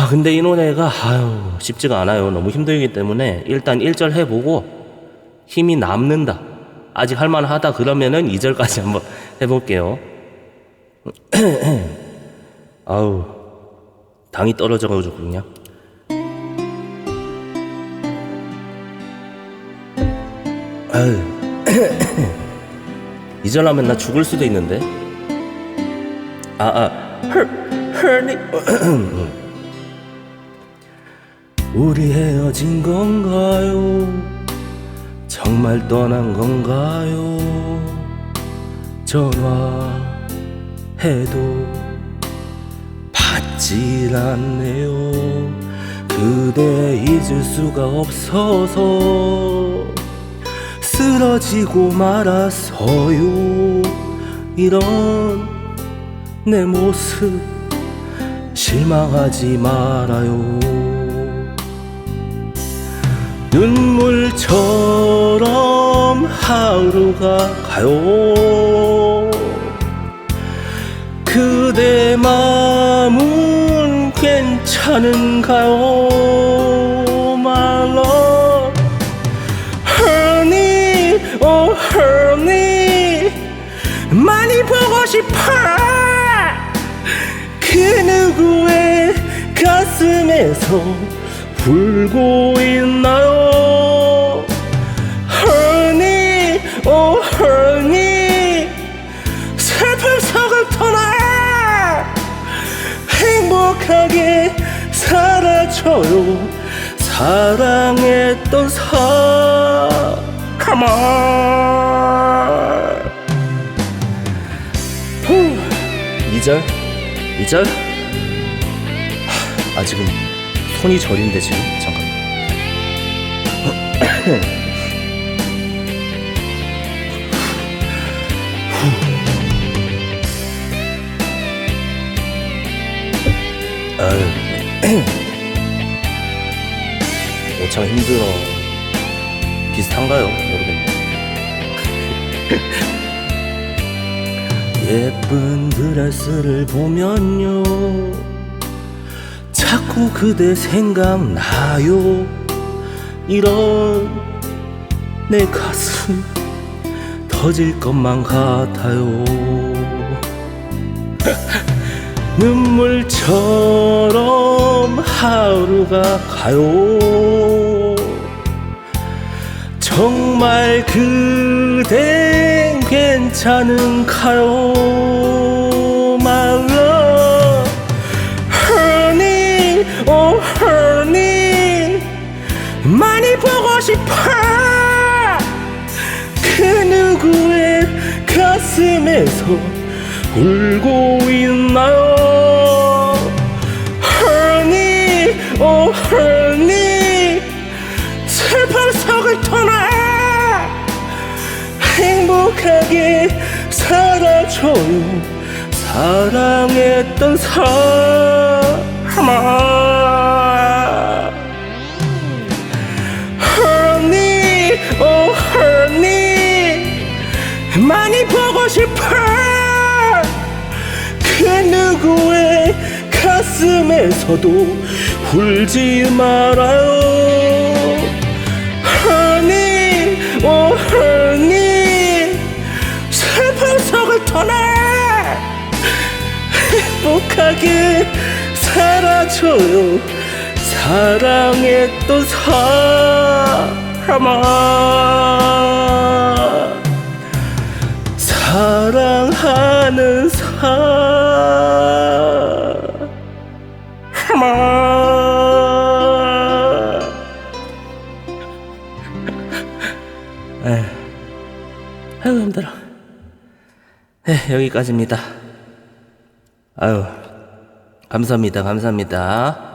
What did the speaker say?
아, 근데 이 노래가, 아유, 쉽지가 않아요. 너무 힘들기 때문에 일단 1절 해보고 힘이 남는다. 아직 할만하다. 그러면은 2절까지 한번 해볼게요. 아우, 당이 떨어져가지고 그냥. 아유, 2절 하면 나 죽을 수도 있는데. 아, 아, 헐, 헐니. 우리 헤어진 건가요? 정말 떠난 건가요? 전화해도 받질 않네요. 그대 잊을 수가 없어서 쓰러지고 말았어요. 이런 내 모습 실망하지 말아요. 눈물처럼 하루가 가요. 그대 마음은 괜찮은가요? My love, honey, oh honey, 많이 보고 싶어. 그 누구의 가슴에서 울고 있나 살아줘요 사랑했던 사람아 후, 2절 2절. 아 지금 손이 저린데 지금? 잠깐. 아유 오참 힘들어. 비슷한가요? 모르겠네. 예쁜 드레스를 보면요. 자꾸 그대 생각나요. 이런 내 가슴 터질 것만 같아요 눈물처럼 하루가 가요. 정말 그댄 괜찮은가요? My love Honey oh honey. 많이 보고 싶어. 그 누구의 가슴에서 울고 있나요 Honey 슬픈 속을 터나 행복하게 살아줘요. 사랑했던 사람아. Honey, oh honey, 많이 보고 싶어. 서도 울지 말아요. Honey, 슬픈 속을 터나 행복하게 살아줘요. 사랑했던 사람아 에휴, 아유 힘들어. 에 여기까지입니다. 아유 감사합니다 감사합니다